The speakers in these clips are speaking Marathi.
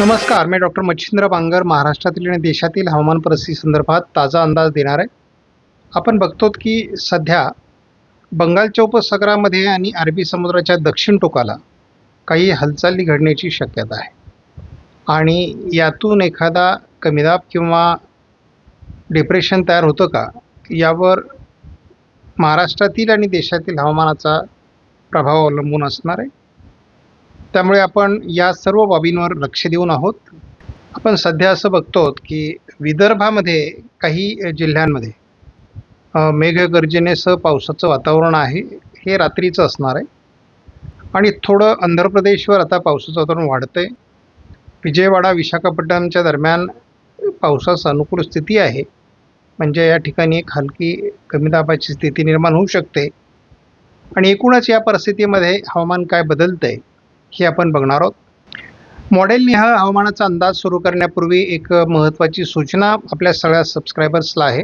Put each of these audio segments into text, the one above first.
नमस्कार मी डॉक्टर मच्छिंद्र बांगर महाराष्ट्रातील आणि देशातील हवामान परिस्थिती संदर्भात ताजा अंदाज देणार आहे. आपण बघतो की सध्या बंगालच्या उपसागरामध्ये आणि अरबी समुद्राच्या दक्षिण टोकाला काही हालचाली घडण्याची शक्यता आहे. आणि यातून एखादा कमीदाब किंवा डिप्रेशन तयार होतं का? यावर महाराष्ट्रातील आणि देशातील हवामानाचा प्रभाव अवलंबून असणार आहे. त्यामुळे आपण या सर्व बाबींवर लक्ष देऊन आहोत. आपण सध्या असं बघतो की विदर्भामध्ये काही जिल्ह्यांमध्ये मेघगर्जनेसह पावसाचं वातावरण आहे हे रात्रीचं असणार आहे. आणि थोडं आंध्र प्रदेशवर आता पावसाचं वातावरण वाढतं आहे विजयवाडा विशाखापट्टणमच्या दरम्यान पावसास अनुकूल स्थिती आहे. म्हणजे या ठिकाणी एक हलकी कमी दाबाची स्थिती निर्माण होऊ शकते. आणि एकूणच या परिस्थितीमध्ये हवामान काय बदलतं आहे हे आपण बघणार आहोत. मॉडेल निहा हवामानाचा अंदाज सुरू करण्यापूर्वी एक महत्त्वाची सूचना आपल्या सगळ्या सबस्क्रायबर्सला आहे.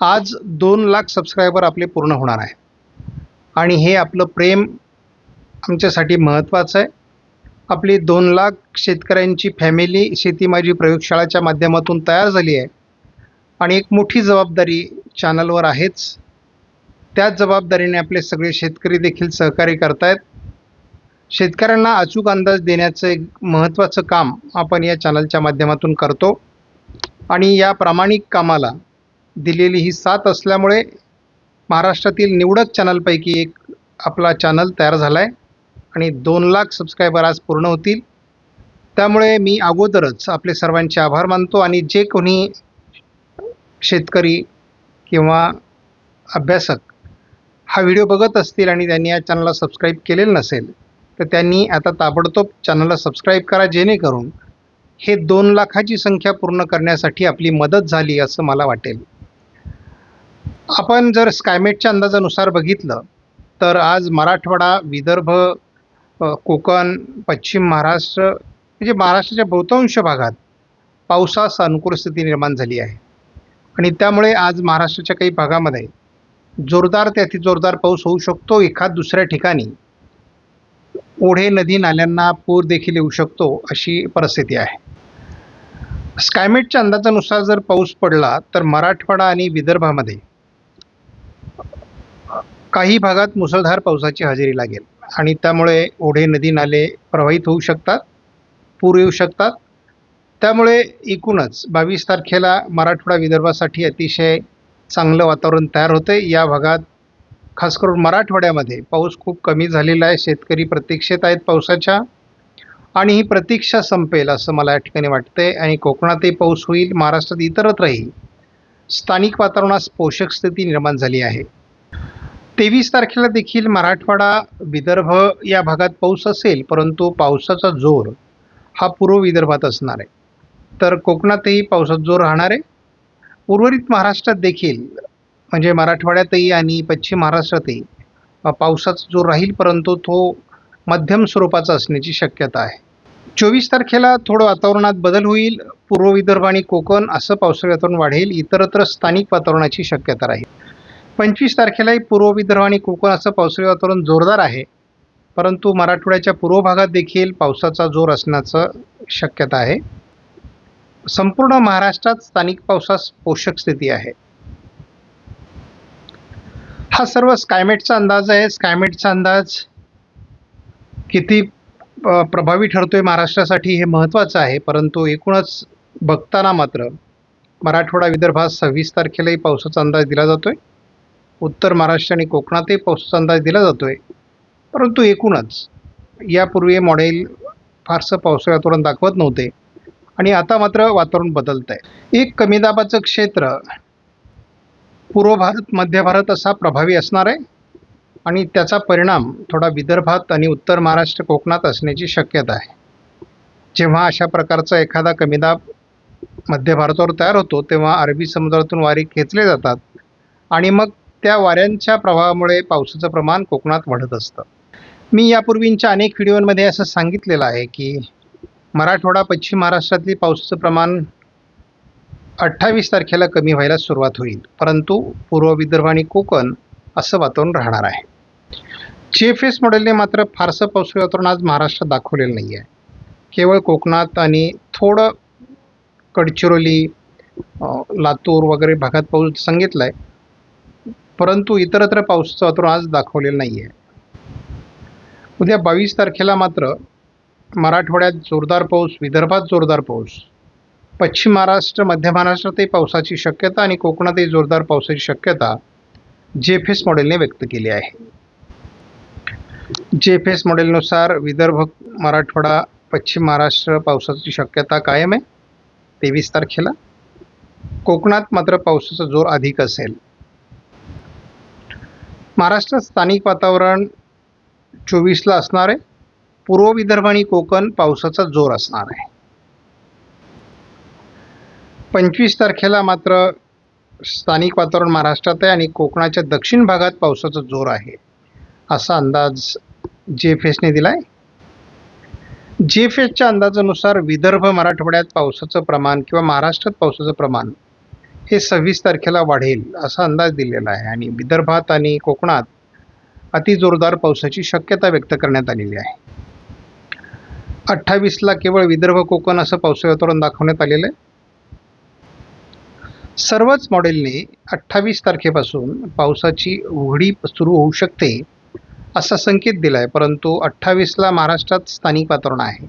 आज दोन लाख सबस्क्रायबर आपले पूर्ण होणार आहे. आणि हे आपलं प्रेम आमच्यासाठी महत्त्वाचं आहे. आपली दोन लाख शेतकऱ्यांची फॅमिली शेती माझी प्रयोगशाळाच्या माध्यमातून तयार झाली आहे. आणि एक मोठी जबाबदारी चॅनलवर आहेच. त्याच जबाबदारीने आपले सगळे शेतकरी देखील सहकार्य करतायत. शेतकऱ्यांना अचूक अंदाज देण्याचं एक महत्त्वाचं काम आपण या चॅनलच्या माध्यमातून करतो. आणि या प्रामाणिक कामाला दिलेली ही साथ असल्यामुळे महाराष्ट्रातील निवडक चॅनलपैकी एक आपला चॅनल तयार झाला आहे आणि दोन लाख सबस्क्रायबर आज पूर्ण होतील. त्यामुळे मी अगोदरच आपले सर्वांचे आभार मानतो. आणि जे कोणी शेतकरी किंवा अभ्यासक हा व्हिडिओ बघत असतील आणि त्यांनी या चॅनलला सबस्क्राईब केलेलं नसेल तर त्यांनी आता ताबडतोब चॅनलला सबस्क्राईब करा जेणेकरून हे दोन लाखाची संख्या पूर्ण करण्यासाठी आपली मदत झाली असं मला वाटेल. आपण जर स्कायमेटच्या अंदाजानुसार बघितलं तर आज मराठवाडा विदर्भ कोकण पश्चिम महाराष्ट्र म्हणजे महाराष्ट्राच्या बहुतांश भागात पावसास अनुकूल स्थिती निर्माण झाली आहे. आणि त्यामुळे आज महाराष्ट्राच्या काही भागामध्ये जोरदार ते अतिजोरदार पाऊस होऊ शकतो एखाद दुसऱ्या ठिकाणी. ओढे नदी नाल्यांना पूर देखील येऊ शकतो अशी परिस्थिती आहे. स्कायमेटच्या अंदाजानुसार जर पाऊस पडला तर मराठवाडा आणि विदर्भामध्ये काही भागात मुसळधार पावसाची हजेरी लागेल आणि त्यामुळे ओढे नदी नाले प्रवाहित होऊ शकतात पूर येऊ शकतात. त्यामुळे एकूणच बावीस तारखेला मराठवाडा विदर्भासाठी अतिशय चांगलं वातावरण तयार होते या भागात खास करून मराठवाड्यामध्ये पाऊस खूप कमी झालेला आहे. शेतकरी प्रतीक्षेत आहेत पावसाच्या. आणि ही प्रतीक्षा संपेल असं मला या ठिकाणी वाटतंय. आणि कोकणातही पाऊस होईल महाराष्ट्रात इतरत्रही स्थानिक वातावरणास पोषक स्थिती निर्माण झाली आहे. तेवीस तारखेला देखील मराठवाडा विदर्भ या भागात पाऊस असेल परंतु पावसाचा जोर हा पूर्व विदर्भात असणार आहे. तर कोकणातही पावसाचा जोर राहणार आहे. उर्वरित महाराष्ट्रात देखील म्हणजे मराठवाड्यातही आणि पश्चिम महाराष्ट्रातही पावसाचा जो राहील परंतु तो मध्यम स्वरूपाचा असण्याची शक्यता आहे. चोवीस तारखेला थोडं वातावरणात बदल होईल पूर्व विदर्भ आणि कोकण असं पावसाळी वातावरण वाढेल इतरत्र स्थानिक वातावरणाची शक्यता राहील. पंचवीस तारखेलाही पूर्व विदर्भ आणि कोकण असं पावसाळी वातावरण जोरदार आहे परंतु मराठवाड्याच्या पूर्व भागात देखील पावसाचा जोर असण्याचं शक्यता आहे. संपूर्ण महाराष्ट्रात स्थानिक पावसास पोषक स्थिती आहे. हा सर्व स्कायमेटचा अंदाज आहे. स्कायमेटचा अंदाज किती प्रभावी प्रभावी ठरतोय महाराष्ट्रासाठी हे महत्त्वाचं आहे. परंतु एकूणच बघताना मात्र मराठवाडा विदर्भात सव्वीस तारखेलाही पावसाचा अंदाज दिला जातो आहे उत्तर महाराष्ट्र आणि कोकणातही पावसाचा अंदाज दिला जातो आहे परंतु एकूणच यापूर्वी मॉडेल फारसं पावसाळी वातावरण दाखवत नव्हते. आणि आता मात्र वातावरण बदलत आहे एक कमी दाबाचं क्षेत्र पूर्व भारत मध्य भारत असा प्रभावी असणार आहे. आणि त्याचा परिणाम थोडा विदर्भात आणि उत्तर महाराष्ट्र कोकणात असण्याची शक्यता आहे. जेव्हा अशा प्रकारचा एखादा कमी दाब मध्य भारतावर तयार होतो तेव्हा अरबी समुद्रातून वारे खेचले जातात. आणि मग त्या वाऱ्यांच्या प्रभावामुळे पावसाचं प्रमाण कोकणात वाढत असतं. मी यापूर्वींच्या अनेक व्हिडिओमध्ये असं सांगितलेलं आहे की मराठवाडा पश्चिम महाराष्ट्रातली पावसाचं प्रमाण अठ्ठावीस तारखेला कमी व्हायला सुरुवात होईल. परंतु पूर्व विदर्भ आणि कोकण असं वातावरण राहणार आहे. जी एफ एस मॉडेलने मात्र फारसं पावसाळी वातावरण आज महाराष्ट्रात दाखवलेलं नाही आहे केवळ कोकणात आणि थोडं गडचिरोली लातूर वगैरे भागात पाऊस सांगितला आहे परंतु इतरत्र पावसाचं वातावरण आज दाखवलेलं नाही आहे उद्या बावीस तारखेला मात्र मराठवाड्यात जोरदार पाऊस विदर्भात जोरदार पाऊस पश्चिम महाराष्ट्र मध्य महाराष्ट्रातही पावसाची शक्यता आणि कोकणातही जोरदार पावसाची शक्यता जेफेस मॉडेलने व्यक्त केली आहे. जेफेस मॉडेलनुसार विदर्भ मराठवाडा पश्चिम महाराष्ट्र पावसाची शक्यता कायम आहे. तेवीस तारखेला. कोकणात मात्र पावसाचा जोर अधिक असेल. महाराष्ट्रात स्थानिक वातावरण चोवीसला असणार आहे. पूर्व विदर्भ आणि कोकण पावसाचा जोर असणार आहे. पंचवीस तारखेला मात्र स्थानिक वातावरण महाराष्ट्रात आहे आणि कोकणाच्या दक्षिण भागात पावसाचा जोर आहे. असा अंदाज जे एफ एसने दिला आहे जे एफ एसच्या अंदाजानुसार विदर्भ मराठवाड्यात पावसाचं प्रमाण किंवा महाराष्ट्रात पावसाचं प्रमाण हे सव्वीस तारखेला वाढेल असा अंदाज दिलेला आहे आणि विदर्भात आणि कोकणात अतिजोरदार पावसाची शक्यता व्यक्त करण्यात आलेली आहे. अठ्ठावीसला केवळ विदर्भ कोकण असं पावसाळी वातावरण दाखवण्यात आलेलं आहे. सर्वच मॉडेलने अठ्ठावीस तारखेपासून पावसाची उघडी सुरू होऊ शकते असा संकेत दिला आहे परंतु अठ्ठावीसला महाराष्ट्रात स्थानिक वातावरण आहे.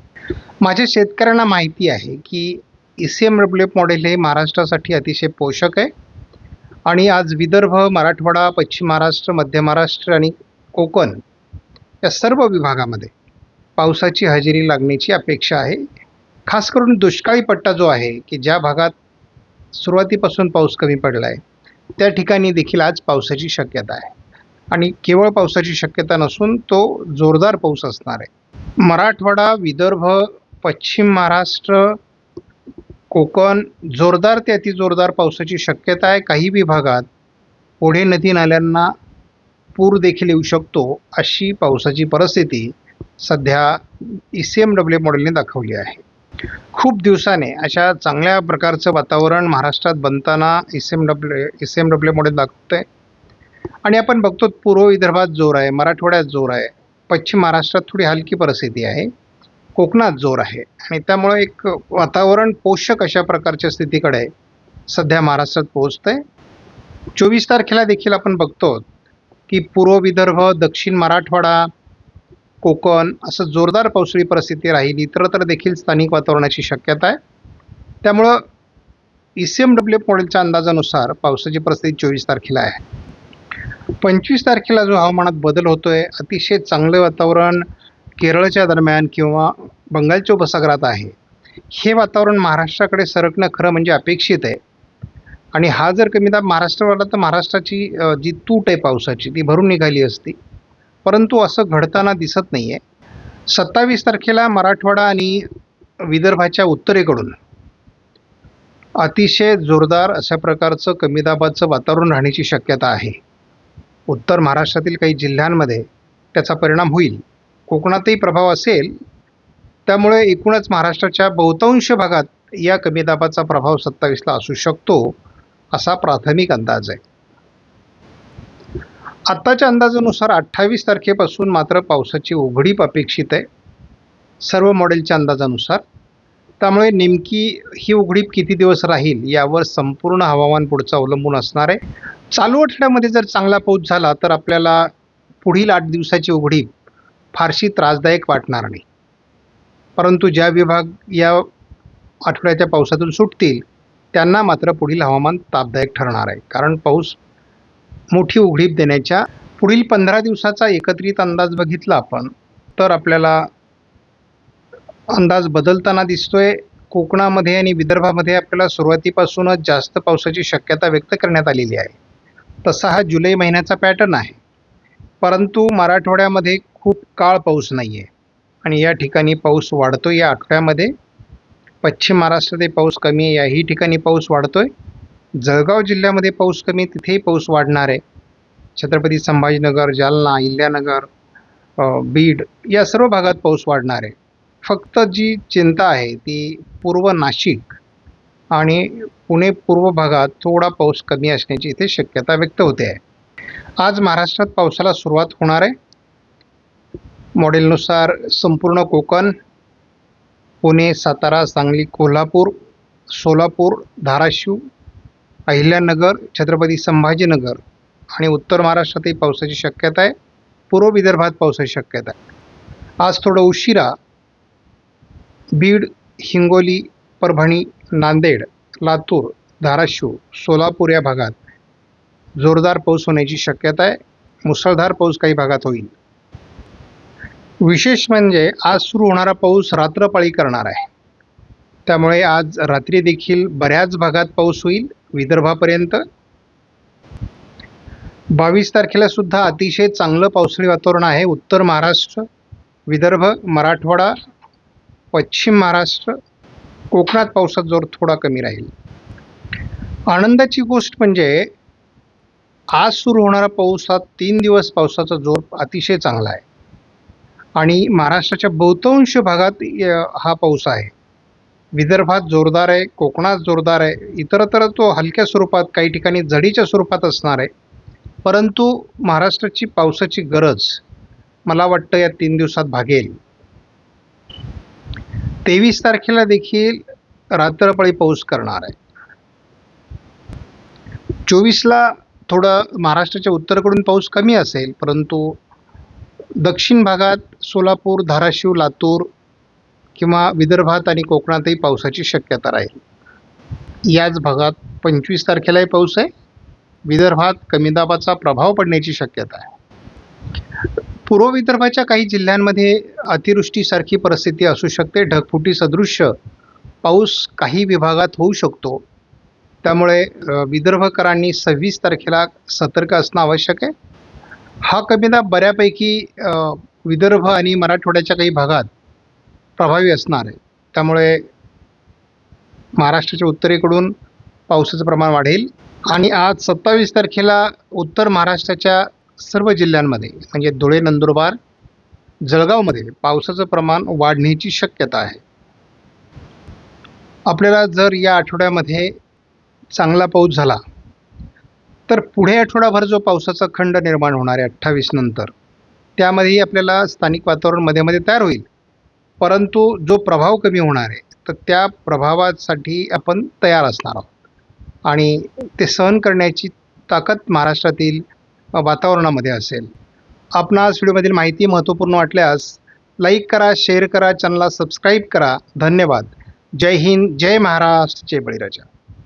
माझ्या शेतकऱ्यांना माहिती आहे की E C M W F model हे महाराष्ट्रासाठी अतिशय पोषक आहे. आणि आज विदर्भ मराठवाडा पश्चिम महाराष्ट्र मध्य महाराष्ट्र आणि कोकण या सर्व विभागामध्ये पावसाची हजेरी लागण्याची अपेक्षा आहे. खास करून दुष्काळी पट्टा जो आहे की ज्या भागात सुरुवातीपासून पाऊस कमी पडला आहे त्या ठिकाणी देखील आज पावसाची शक्यता आहे. आणि केवळ पावसाची शक्यता नसून तो जोरदार पाऊस असणार आहे. मराठवाडा विदर्भ पश्चिम महाराष्ट्र कोकण जोरदार ते अतिजोरदार पावसाची शक्यता आहे. काही विभागात पुढे नदी नाल्यांना पूर देखील येऊ शकतो अशी पावसाची परिस्थिती सध्या ई सी एम डब्ल्यू मॉडेलने दाखवली आहे. खूप दिवसाने अशा चांगल्या प्रकारचं वातावरण महाराष्ट्रात बनताना S M W S M डब्ल्यूमुळे model दाखवतं आहे आणि आपण बघतो पूर्व विदर्भात जोर आहे मराठवाड्यात जोर आहे पश्चिम महाराष्ट्रात थोडी हलकी परिस्थिती आहे कोकणात जोर आहे. आणि त्यामुळे एक वातावरण पोषक अशा प्रकारच्या स्थितीकडे सध्या महाराष्ट्रात पोहोचतं आहे चोवीस तारखेला देखील आपण बघतो की पूर्व विदर्भ दक्षिण मराठवाडा कोकण असं जोरदार पावसाळी परिस्थिती राहील इतरत्र देखील स्थानिक वातावरणाची शक्यता आहे. त्यामुळं ई सी एम डब्ल्यू मॉडेलच्या अंदाजानुसार पावसाची परिस्थिती चोवीस तारखेला आहे. पंचवीस तारखेला जो हवामानात बदल होतो आहे अतिशय चांगलं वातावरण केरळच्या दरम्यान किंवा बंगालच्या उपसागरात आहे. हे वातावरण महाराष्ट्राकडे सरकणं खरं म्हणजे अपेक्षित आहे. आणि हा जर कमी दाब महाराष्ट्रावर आला तर महाराष्ट्राची जी तूट आहे पावसाची ती भरून निघाली असती. परंतु असं घडताना दिसत नाही आहे सत्तावीस तारखेला मराठवाडा आणि विदर्भाच्या उत्तरेकडून अतिशय जोरदार अशा प्रकारचं कमी दाबाचं वातावरण राहण्याची शक्यता आहे. उत्तर महाराष्ट्रातील काही जिल्ह्यांमध्ये त्याचा परिणाम होईल. कोकणातही प्रभाव असेल. त्यामुळे एकूणच महाराष्ट्राच्या बहुतांश भागात या कमी दाबाचा प्रभाव सत्तावीसला असू शकतो असा प्राथमिक अंदाज आहे. आत्ताच्या अंदाजानुसार अठ्ठावीस तारखेपासून मात्र पावसाची उघडीप अपेक्षित आहे. सर्व मॉडेलच्या अंदाजानुसार. त्यामुळे नेमकी ही उघडीप किती दिवस राहील यावर संपूर्ण हवामान पुढचं अवलंबून असणार आहे. चालू आठवड्यामध्ये जर चांगला पाऊस झाला तर आपल्याला पुढील आठ दिवसाची उघडीप फारशी त्रासदायक वाटणार नाही. परंतु ज्या विभाग या आठवड्याच्या पावसातून सुटतील त्यांना मात्र पुढील हवामान तापदायक ठरणार आहे. कारण पाऊस मोठी उघडीप देण्याच्या पुढील पंधरा दिवसाचा एकत्रित अंदाज बघितला आपण. तर आपल्याला अंदाज बदलताना दिसतोय. कोकणामध्ये आणि विदर्भामध्ये आपल्याला सुरुवातीपासूनच जास्त पावसाची शक्यता व्यक्त करण्यात आलेली आहे. तसा हा जुलै महिन्याचा पॅटर्न आहे. परंतु मराठवाड्यामध्ये खूप काळ पाऊस नाही आहे आणि या ठिकाणी पाऊस वाढतो या आठवड्यामध्ये. पश्चिम महाराष्ट्रातही पाऊस कमी आहे. याही ठिकाणी पाऊस वाढतो आहे जळगाव जिल्ह्यामध्ये पाऊस कमी तिथेही पाऊस वाढणार आहे. छत्रपती संभाजीनगर जालना इल्ल्यानगर बीड या सर्व भागात पाऊस वाढणार आहे. फक्त जी चिंता आहे ती पूर्व नाशिक आणि पुणे पूर्व भागात थोडा पाऊस कमी असण्याची इथे शक्यता व्यक्त होते. आहे आज महाराष्ट्रात पावसाला सुरुवात होणार आहे. मॉडेलनुसार संपूर्ण कोकण पुणे सातारा सांगली कोल्हापूर सोलापूर धाराशिव अहिल्यानगर छत्रपती संभाजीनगर आणि उत्तर महाराष्ट्रातही पावसाची शक्यता आहे. पूर्व विदर्भात पावसाची शक्यता आहे. आज थोडं उशिरा बीड हिंगोली परभणी नांदेड लातूर धाराशिव सोलापूर या भागात जोरदार पाऊस होण्याची शक्यता आहे. मुसळधार पाऊस काही भागात होईल. विशेष म्हणजे आज सुरू होणारा पाऊस रात्रपाळी करणार आहे. त्यामुळे आज रात्री देखील बऱ्याच भागात पाऊस होईल. विदर्भापर्यंत. बावीस तारखेला सुद्धा अतिशय चांगलं पावसाळी वातावरण आहे. उत्तर महाराष्ट्र विदर्भ मराठवाडा पश्चिम महाराष्ट्र कोकणात पावसाचा जोर थोडा कमी राहील. आनंदाची गोष्ट म्हणजे आज सुरू होणारा पाऊस हा तीन दिवस पावसाचा जोर अतिशय चांगला आहे. आणि महाराष्ट्राच्या बहुतांश भागात हा पाऊस आहे. विदर्भात जोरदार आहे कोकणात जोरदार आहे. इतरत्र तो हलक्या स्वरूपात काही ठिकाणी झडीच्या स्वरूपात असणार आहे. परंतु महाराष्ट्राची पावसाची गरज मला वाटतं या तीन दिवसात भागेल. तेवीस तारखेला देखील रात्रपाळी पाऊस करणार आहे. चोवीसला थोडं महाराष्ट्राच्या उत्तरेकडून पाऊस कमी असेल परंतु दक्षिण भागात सोलापूर धाराशिव लातूर किंवा विदर्भात आणि कोकणातही पावसाची शक्यता राहील. याच भागात पंचवीस तारखेलाही पाऊस आहे. विदर्भात कमी दाबाचा प्रभाव पडण्याची शक्यता आहे. पूर्व विदर्भाच्या काही जिल्ह्यांमध्ये अतिवृष्टीसारखी परिस्थिती असू शकते. ढगफुटी सदृश्य पाऊस काही विभागात होऊ शकतो. त्यामुळे विदर्भकरांनी सव्वीस तारखेला सतर्क असणं आवश्यक आहे. हा कमी दाब बऱ्यापैकी विदर्भ आणि मराठवाड्याच्या काही भागात प्रभावी असणार आहे. त्यामुळे महाराष्ट्राच्या उत्तरेकडून पावसाचं प्रमाण वाढेल. आणि आज सत्तावीस तारखेला उत्तर महाराष्ट्राच्या सर्व जिल्ह्यांमध्ये म्हणजे धुळे नंदुरबार जळगावमध्ये पावसाचं प्रमाण वाढण्याची शक्यता आहे. आपल्याला जर या आठवड्यामध्ये चांगला पाऊस झाला तर पुढे आठवडाभर जो पावसाचा खंड निर्माण होणार आहे अठ्ठावीस नंतर त्यामध्येही आपल्याला स्थानिक वातावरणमध्ये मध्ये तयार होईल. परंतु जो प्रभाव कमी होणार आहे तर त्या प्रभावासाठी आपण तयार असणार आहोत. आणि ते सहन करण्याची ताकद महाराष्ट्रातील वातावरणामध्ये असेल. आपणास व्हिडिओमधील माहिती महत्त्वपूर्ण वाटल्यास लाईक करा शेअर करा चॅनलला सबस्क्राईब करा. धन्यवाद. जय हिंद जय महाराष्ट्र जय बळीराजा.